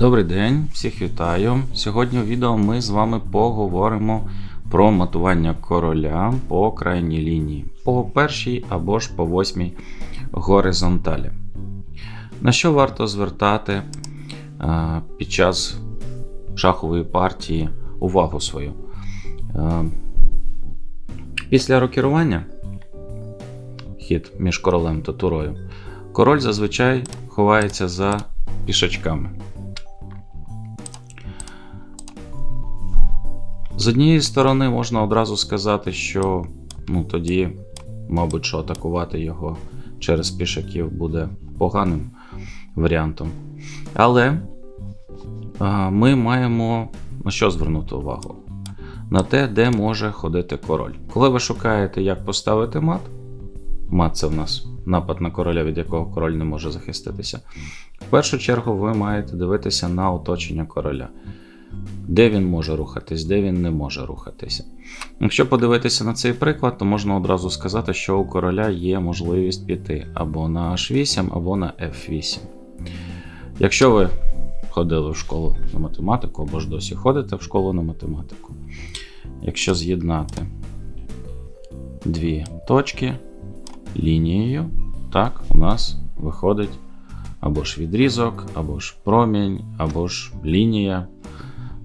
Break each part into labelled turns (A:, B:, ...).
A: Добрий день, всіх вітаю. Сьогодні у відео ми з вами поговоримо про матування короля по крайній лінії, по першій або ж по восьмій горизонталі. На що варто звертати е, під час шахової партії увагу свою? Е, Після рокірування хід між королем та турою, король зазвичай ховається за пішачками. З однієї сторони, можна одразу сказати, що ну, тоді, мабуть, що атакувати його через пішаків буде поганим варіантом. Але ми маємо на що звернути увагу? На те, де може ходити король. Коли ви шукаєте, як поставити мат, мат це в нас напад на короля, від якого король не може захиститися. В першу чергу ви маєте дивитися на оточення короля де він може рухатись, де він не може рухатися. Якщо подивитися на цей приклад, то можна одразу сказати, що у короля є можливість піти або на H8, або на F8. Якщо ви ходили в школу на математику, або ж досі ходите в школу на математику, якщо з'єднати дві точки лінією, так, у нас виходить або ж відрізок, або ж промінь, або ж лінія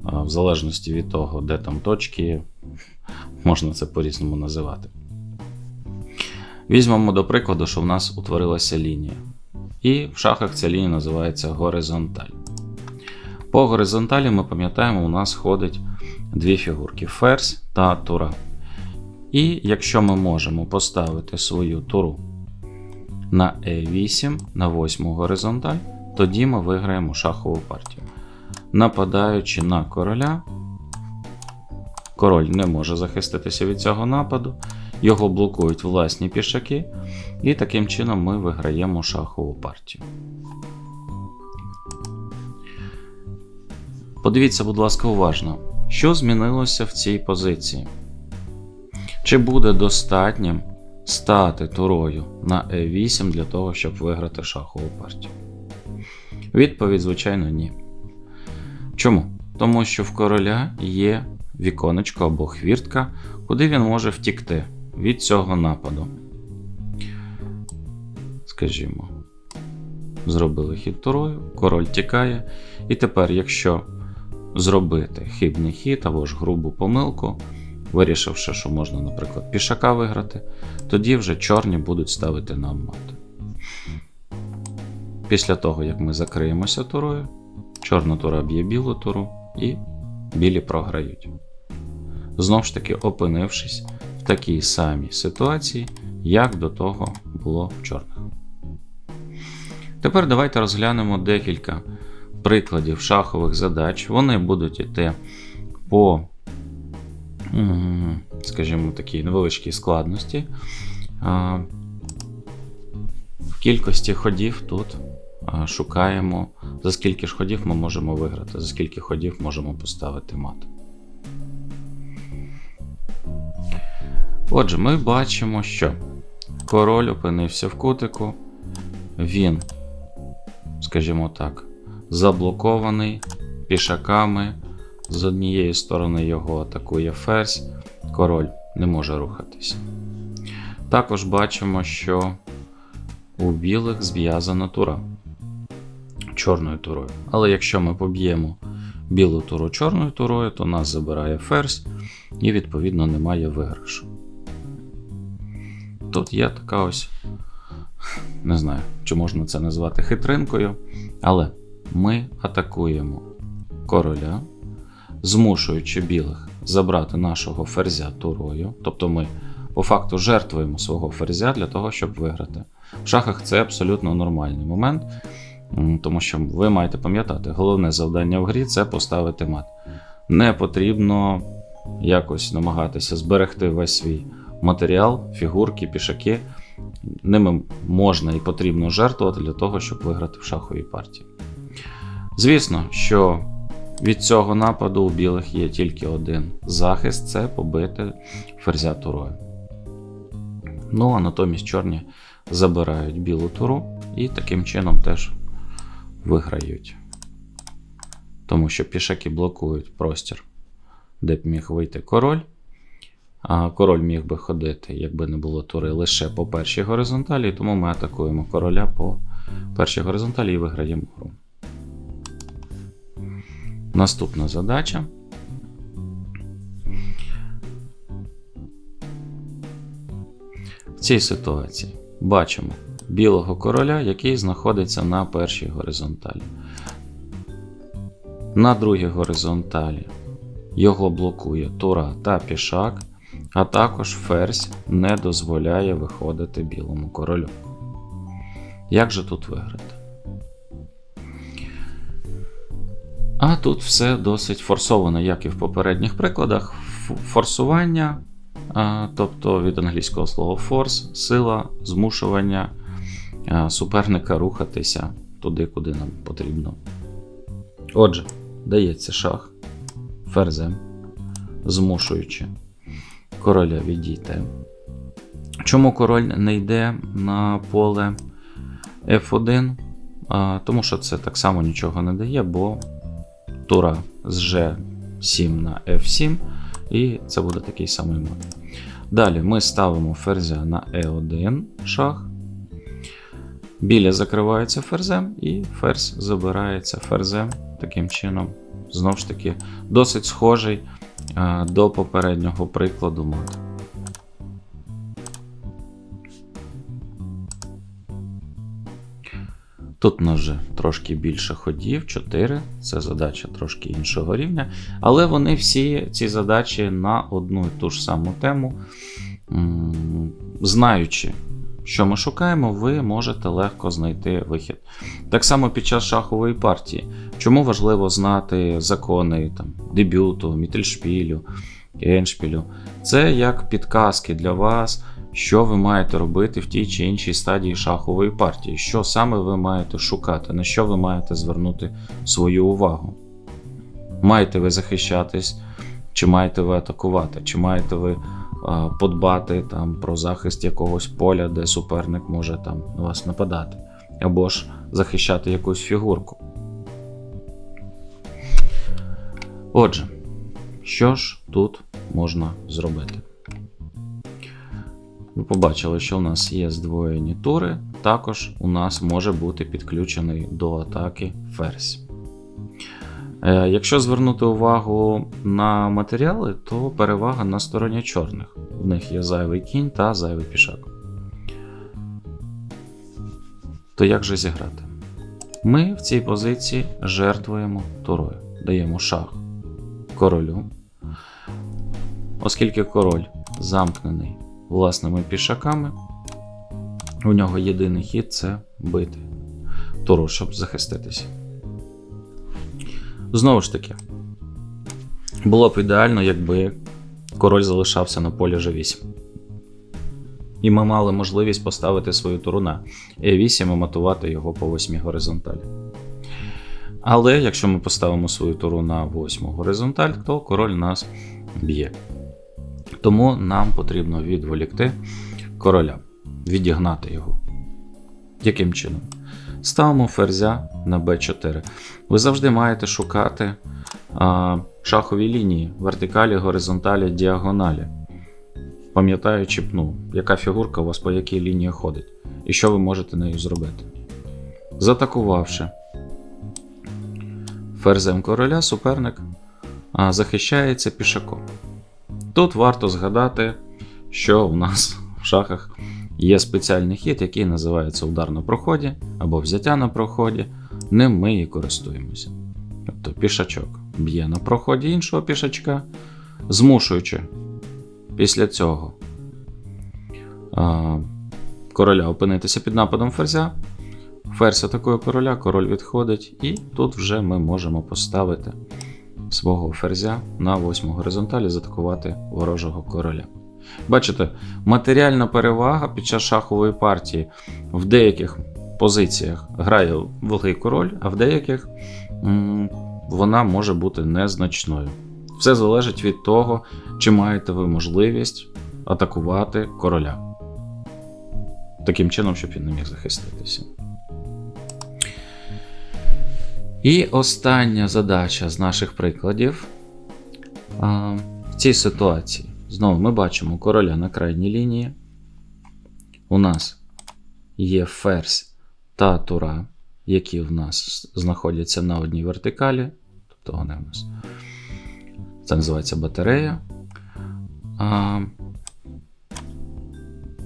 A: в залежності від того, де там точки, можна це по-різному називати. Візьмемо до прикладу, що в нас утворилася лінія. І в шахах ця лінія називається горизонталь. По горизонталі ми пам'ятаємо, у нас ходить дві фігурки ферзь та тура. І якщо ми можемо поставити свою туру на E8 на 8 горизонталь, тоді ми виграємо шахову партію нападаючи на короля. Король не може захиститися від цього нападу, його блокують власні пішаки, і таким чином ми виграємо шахову партію. Подивіться, будь ласка, уважно, що змінилося в цій позиції. Чи буде достатнім стати турою на e8 для того, щоб виграти шахову партію? Відповідь, звичайно, ні. Чому? Тому що в короля є віконечко або хвіртка, куди він може втікти від цього нападу. Скажімо, зробили хід турою, король тікає. І тепер, якщо зробити хибний хід або ж грубу помилку, вирішивши, що можна, наприклад, пішака виграти, тоді вже чорні будуть ставити нам мат. Після того, як ми закриємося турою, Чорна тура б'є білу туру і білі програють. Знов ж таки опинившись в такій самій ситуації, як до того було в чорних. Тепер давайте розглянемо декілька прикладів шахових задач. Вони будуть йти по, скажімо, такій невеличкій складності. В кількості ходів тут шукаємо, за скільки ж ходів ми можемо виграти, за скільки ходів можемо поставити мат. Отже, ми бачимо, що король опинився в кутику, він, скажімо так, заблокований пішаками. З однієї сторони його атакує ферзь, король не може рухатися. Також бачимо, що у білих зв'язана тура чорною турою. Але якщо ми поб'ємо білу туру чорною турою, то нас забирає ферзь і, відповідно, немає виграшу. Тут є така ось, не знаю, чи можна це назвати хитринкою, але ми атакуємо короля, змушуючи білих забрати нашого ферзя турою. Тобто ми по факту жертвуємо свого ферзя для того, щоб виграти. В шахах це абсолютно нормальний момент. Тому що ви маєте пам'ятати, головне завдання в грі це поставити мат. Не потрібно якось намагатися зберегти весь свій матеріал, фігурки, пішаки. Ними можна і потрібно жертвувати для того, щоб виграти в шаховій партії. Звісно, що від цього нападу у білих є тільки один захист це побити ферзя турою. Ну, а натомість чорні забирають білу туру і таким чином теж виграють. тому що пішаки блокують простір, де б міг вийти король. А король міг би ходити, якби не було тури, лише по першій горизонталі, тому ми атакуємо короля по першій горизонталі і виграємо гру. Наступна задача. В цій ситуації бачимо білого короля, який знаходиться на першій горизонталі. На другій горизонталі його блокує тура та пішак, а також ферзь не дозволяє виходити білому королю. Як же тут виграти? А тут все досить форсовано, як і в попередніх прикладах. Форсування, тобто від англійського слова force, сила, змушування суперника рухатися туди, куди нам потрібно. Отже, дається шах ферзем, змушуючи короля відійти. Чому король не йде на поле F1? А, тому що це так само нічого не дає, бо тура з G7 на F7, і це буде такий самий мод. Далі ми ставимо ферзя на E1 шах. Біля закривається ферзем, і ферзь забирається ферзем. Таким чином, знову ж таки, досить схожий а, до попереднього прикладу мод. Тут у нас вже трошки більше ходів, 4. Це задача трошки іншого рівня. Але вони всі ці задачі на одну і ту ж саму тему. Знаючи, що ми шукаємо, ви можете легко знайти вихід. Так само під час шахової партії. Чому важливо знати закони там, дебюту, мітельшпілю, еншпілю? Це як підказки для вас, що ви маєте робити в тій чи іншій стадії шахової партії, що саме ви маєте шукати, на що ви маєте звернути свою увагу. Маєте ви захищатись, чи маєте ви атакувати, чи маєте ви подбати там, про захист якогось поля, де суперник може там, на вас нападати, або ж захищати якусь фігурку. Отже, що ж тут можна зробити? Ви побачили, що у нас є здвоєні тури, також у нас може бути підключений до атаки ферзь. Е, Якщо звернути увагу на матеріали, то перевага на стороні чорних. В них є зайвий кінь та зайвий пішак. То як же зіграти? Ми в цій позиції жертвуємо турою. Даємо шах королю. Оскільки король замкнений власними пішаками, у нього єдиний хід це бити туру, щоб захиститися. Знову ж таки, було б ідеально, якби король залишався на полі G8. І ми мали можливість поставити свою туру на E8 і матувати його по 8 горизонталі. Але якщо ми поставимо свою туру на 8 горизонталь, то король нас б'є. Тому нам потрібно відволікти короля, відігнати його. Яким чином? Ставимо ферзя на b4. Ви завжди маєте шукати а, шахові лінії, вертикалі, горизонталі, діагоналі. Пам'ятаючи, ну, яка фігурка у вас по якій лінії ходить, і що ви можете нею зробити. Затакувавши ферзем короля, суперник а, захищається пішаком. Тут варто згадати, що в нас в шахах є спеціальний хід, який називається удар на проході або взяття на проході. Ним ми і користуємося. Тобто пішачок б'є на проході іншого пішачка, змушуючи після цього короля опинитися під нападом ферзя. Ферзь атакує короля, король відходить, і тут вже ми можемо поставити свого ферзя на восьму горизонталі, затакувати ворожого короля. Бачите, матеріальна перевага під час шахової партії в деяких позиціях грає великий король, а в деяких вона може бути незначною. Все залежить від того, чи маєте ви можливість атакувати короля. Таким чином, щоб він не міг захиститися. І остання задача з наших прикладів. В цій ситуації. Знову ми бачимо короля на крайній лінії. У нас є ферзь та тура, які в нас знаходяться на одній вертикалі. Тобто вони у нас. Це називається батарея. А,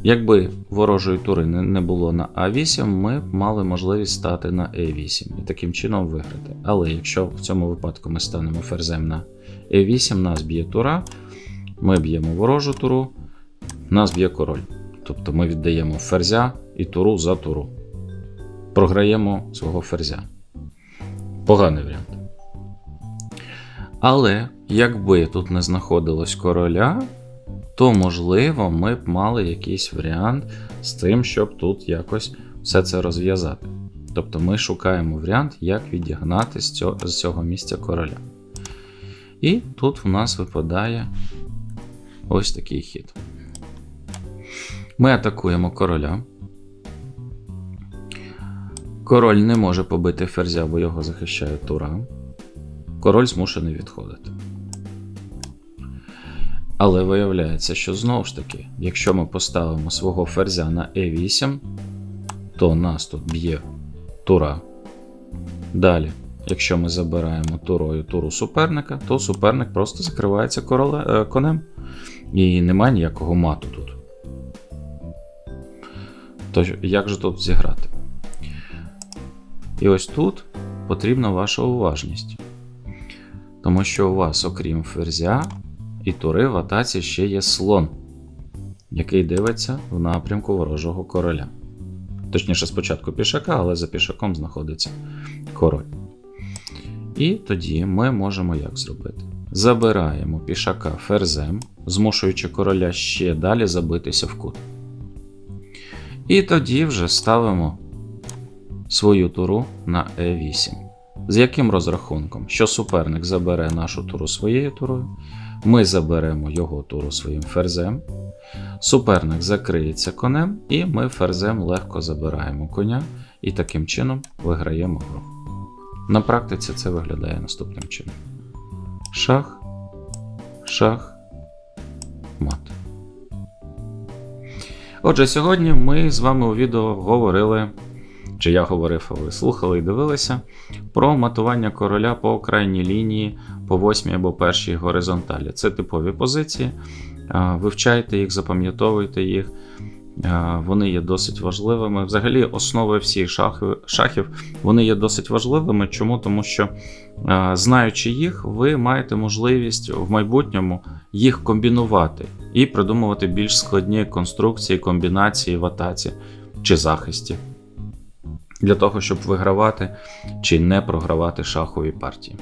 A: якби ворожої тури не, було на А8, ми б мали можливість стати на Е8 і таким чином виграти. Але якщо в цьому випадку ми станемо ферзем на Е8, нас б'є тура, ми б'ємо ворожу туру, нас б'є король. Тобто ми віддаємо ферзя і туру за туру. Програємо свого ферзя. Поганий варіант. Але якби тут не знаходилось короля, то можливо ми б мали якийсь варіант з тим, щоб тут якось все це розв'язати. Тобто ми шукаємо варіант, як відігнати з цього, з цього місця короля. І тут в нас випадає ось такий хід. Ми атакуємо короля. Король не може побити ферзя, бо його захищає тура. Король змушений відходити. Але виявляється, що знову ж таки, якщо ми поставимо свого ферзя на e8, то нас тут б'є тура. Далі, якщо ми забираємо турою туру суперника, то суперник просто закривається короле, е, конем. І немає ніякого мату тут. Тож, як же тут зіграти? І ось тут потрібна ваша уважність. Тому що у вас, окрім ферзя і тури, в атаці ще є слон, який дивиться в напрямку ворожого короля. Точніше, спочатку пішака, але за пішаком знаходиться король. І тоді ми можемо як зробити? Забираємо пішака ферзем, змушуючи короля ще далі забитися в кут. І тоді вже ставимо свою туру на e8. З яким розрахунком? Що суперник забере нашу туру своєю турою, ми заберемо його туру своїм ферзем. Суперник закриється конем, і ми ферзем легко забираємо коня і таким чином виграємо гру. На практиці це виглядає наступним чином: шах, шах, мат. Отже, сьогодні ми з вами у відео говорили, чи я говорив, а ви слухали і дивилися, про матування короля по крайній лінії по восьмій або першій горизонталі. Це типові позиції. Вивчайте їх, запам'ятовуйте їх. Вони є досить важливими. Взагалі, основи всіх шахів вони є досить важливими. Чому? Тому що, знаючи їх, ви маєте можливість в майбутньому їх комбінувати і придумувати більш складні конструкції, комбінації в атаці чи захисті. Для того, щоб вигравати чи не програвати шахові партії.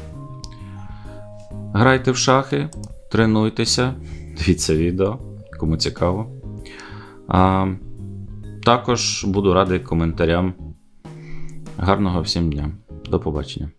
A: Грайте в шахи, тренуйтеся, дивіться відео, кому цікаво. А, також буду радий коментарям. Гарного всім дня. До побачення.